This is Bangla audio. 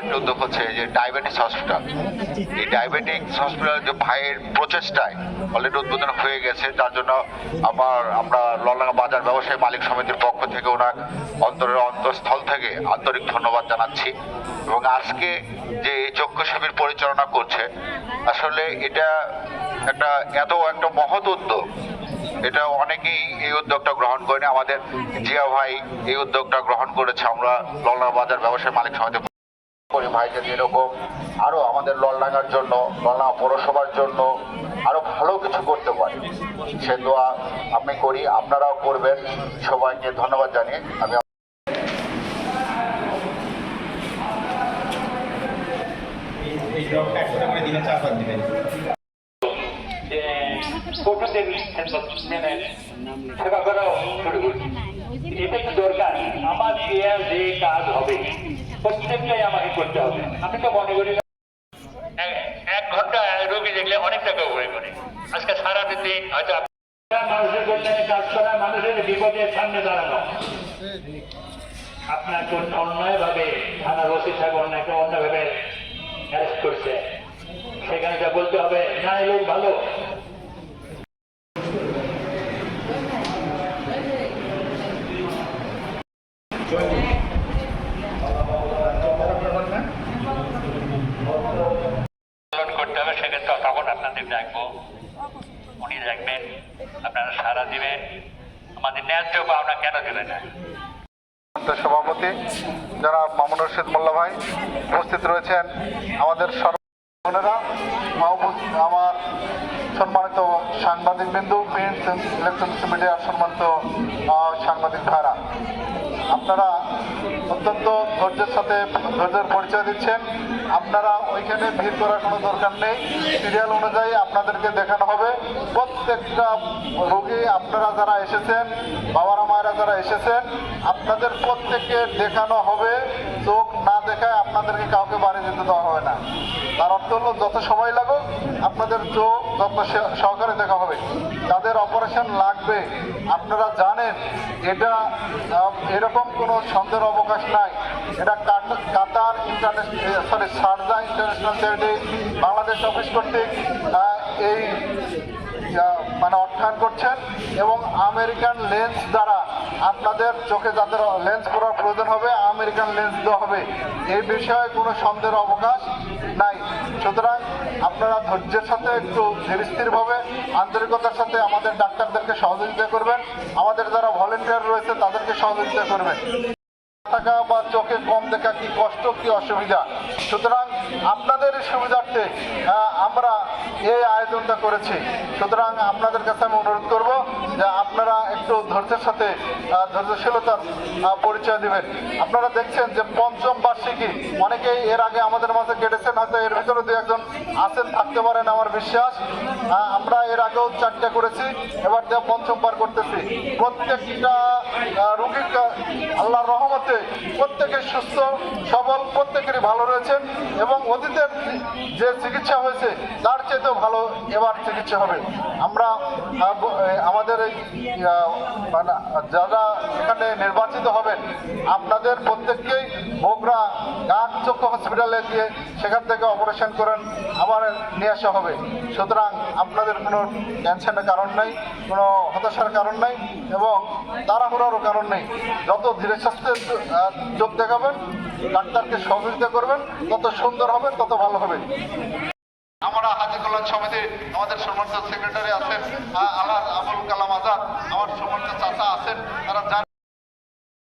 একটা উদ্যোগ হচ্ছে যে ডায়াবেটিস হসপিটাল এই ডায়াবেটিস হসপিটাল যে ভাইয়ের প্রচেষ্টায় অলরেডি উদ্বোধন হয়ে গেছে যার জন্য আমার, আমরা ললডাঙ্গা বাজার ব্যবসায়ী মালিক সমিতির পক্ষ থেকে ওনার অন্তরের অন্তঃস্থল থেকে আন্তরিক ধন্যবাদ জানাচ্ছি। এবং আজকে যে এই চক্ষু শিবির পরিচালনা করছে, আসলে এটা একটা, এত একটা মহৎ উদ্যোগ। এটা অনেকেই এই উদ্যোগটা গ্রহণ করেনি। আমাদের জিয়া ভাই এই উদ্যোগটা গ্রহণ করেছে। আমরা ললডাঙ্গা বাজার ব্যবসায়ী মালিক সমিতি করি ভাইকে এরকম আরও আমাদের ললডাঙ্গার জন্য, ললডাঙ্গা পৌরসভার জন্য আরও ভালো কিছু করতে পারি। সে দোয়া আমি করি, আপনারাও করবেন। সবাইকে ধন্যবাদ জানিয়ে আমি সেবা করাও এটা কি দরকার? আমার যে কাজ হবে প্রত্যেকটাই আমাকে করতে হবে। আমি তো মনে করি এক- ঘণ্টা রোগী দেখলে অনেক টাকা উপরে করে। আজকে সারা দিন হয়তো মানুষের কল্যাণে কাজ করা মানুষের বিপদের সামনে দাঁড়ানো। আপনার কোন অন্যায় ভাবে থানার ওসি সাহেব অন্যায়কে অন্যভাবে অ্যারেস্ট করছে। সেখানে যা বলতে হবে না এই লোক ভালো। পালন করতে হবে সেক্ষেত্রে তখন আপনাদের ডাকবো উনি ডাকবেন আপনারা সারা দিবেন। আমাদের ন্যায্য পাওনা কেন দেবেন না? সভাপতি, জনাব মামুন রশিদ মোল্লা ভাই উপস্থিত রয়েছেন। আমাদের আমার সম্মানিত সাংবাদিক বিন্দু প্রিন্ট ইলেকট্রনিক্স মিডিয়ার সম্মানিত সাংবাদিক ভাইরা। আপনারা অত্যন্ত ধৈর্যের সাথে ধৈর্যের পরিচয় দিচ্ছেন। আপনারা ওইখানে ভিড় করার কোনো দরকার নেই। সিরিয়াল অনুযায়ী আপনাদেরকে দেখানো হবে। প্রত্যেকটা রোগী আপনারা যারা এসেছেন, বাবারা, মায়েরা যারা এসেছেন, আপনাদের প্রত্যেককে দেখানো হবে। চোখ না দেখায় আপনাদেরকে কাউকে বাড়ি যেতে দেওয়া হবে না। তার অর্থ হলো, যত সময় লাগুক, আপনাদের চোখ যত্ন সহকারে দেখা হবে। যাদের লাগবে। আপনারা জানেন, এটা এরকম কোনো সন্দেহ অবকাশ নাই। এটা Qatar international sorry Sharjah international charity Bangladesh office কর্তৃক এই মানে অর্থায়ন করছেন এবং আমেরিকান লেন্স দ্বারা আপনাদের চোখে যাদের লেন্স পরার প্রয়োজন হবে আমেরিকান লেন্স দেওয়া হবে। এই বিষয়ে কোনো সন্দেহের অবকাশ নাই। সুতরাং আপনারা ধৈর্যের সাথে একটু ধীরস্থিরভাবে, আন্তরিকতার সাথে আমাদের ডাক্তারদেরকে সহযোগিতা করবেন। আমাদের যারা ভলেন্টিয়ার রয়েছে, তাদেরকে সহযোগিতা করবেন। থাকা বা চোখে কম দেখা কি কষ্ট, কি অসুবিধা? সুতরাং আপনাদের সুবিধার্থে আমরা এই আয়োজনটা করেছি। সুতরাং আপনাদের কাছে আমি অনুরোধ করব যে আপনারা একটু ধৈর্যের সাথে ধৈর্যশীলতার পরিচয় দেবেন। আপনারা দেখছেন যে পঞ্চম বার্ষিকী, অনেকেই এর আগে আমাদের মাঝে কেটেছেন, হয়তো এর ভিতরে দু একজন আছেন, থাকতে পারেন আমার বিশ্বাস। আমরা এর আগেও চারটা করেছি, এবার যা পঞ্চমবার করতেছি। প্রত্যেকটা রোগীর আল্লাহর রহমতে প্রত্যেকে সুস্থ, সবল, প্রত্যেকেরই ভালো রয়েছেন এবং অতীতের যে চিকিৎসা হয়েছে, তার চেয়েতেও ভালো এবার চিকিৎসা হবে। আমরা আমাদের এই মানে যারা এখানে নির্বাচিত হবেন, আপনাদের প্রত্যেককেই বগুড়া গাছ চক্ষু হসপিটালে গিয়ে সেখান থেকে অপারেশন করেন, আবার নিয়ে আসা হবে। সুতরাং আপনাদের কোনো টেনশনের কারণ নাই, কোনো হতাশার কারণ নাই এবং তাড়াহুড়ারও কারণ নেই। যত ধীরে স্বাস্থ্যের যোগ দেখাবেন, ডাক্তারকে সহযোগিতা করবেন, তত সুন্দর হবে, তত ভালো হবে। আমরা হাজি কল্যাণ সমিতি, আমাদের সম্মানিত সেক্রেটারি আছেন আল্লাহ আবুল কালাম আজাদ, আমার সম্মানিত চাচা আছেন, তারা